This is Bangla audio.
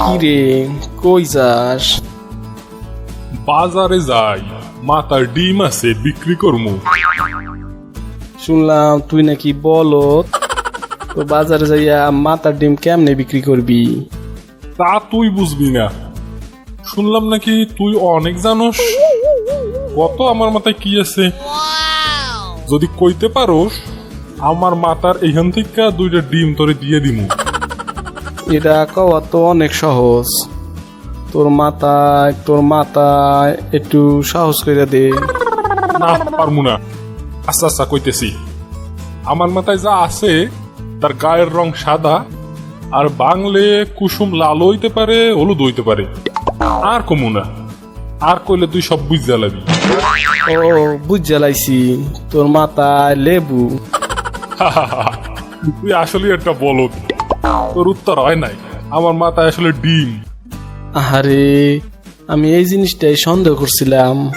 কিরে কই যাস? বাজারে যাই মাথার ডিম আছে বিক্রি করমু। শুনলাম তুই নাকি বলত তো বাজারে যাইয়া মাথার ডিম কেমনে বিক্রি করবি? তা তুই বুঝবি না। শুনলাম নাকি তুই অনেক জানোস। কত আমার মাথায় কি আছে? যদি কইতে পারোস আমার মাথার এখান থেকে দুইটা ডিম তোরে দিয়ে দিমু। এটা কওয়া তো অনেক সহজ। তোর মাথায় তোর মাথায় একটু সাহস করে দে। না পারমু না। আচ্ছা আচ্ছা কইতেছি। আমার মাথায় যা আছে তার গায়ের রং সাদা আর বাংলে কুসুম লাল হইতে পারে হলুদ হইতে পারে। আর কমু না। আর কইলে তুই সব বুঝ জ্বালাবি ও বুঝ জ্বালাইছি তোর মাথায় লেবু। তুই আসলে একটা বলদ। তোর উত্তর হয় নাই। আমার মাথায় আসলে ডিম। আহারে আমি এই জিনিসটাই সন্দেহ করছিলাম।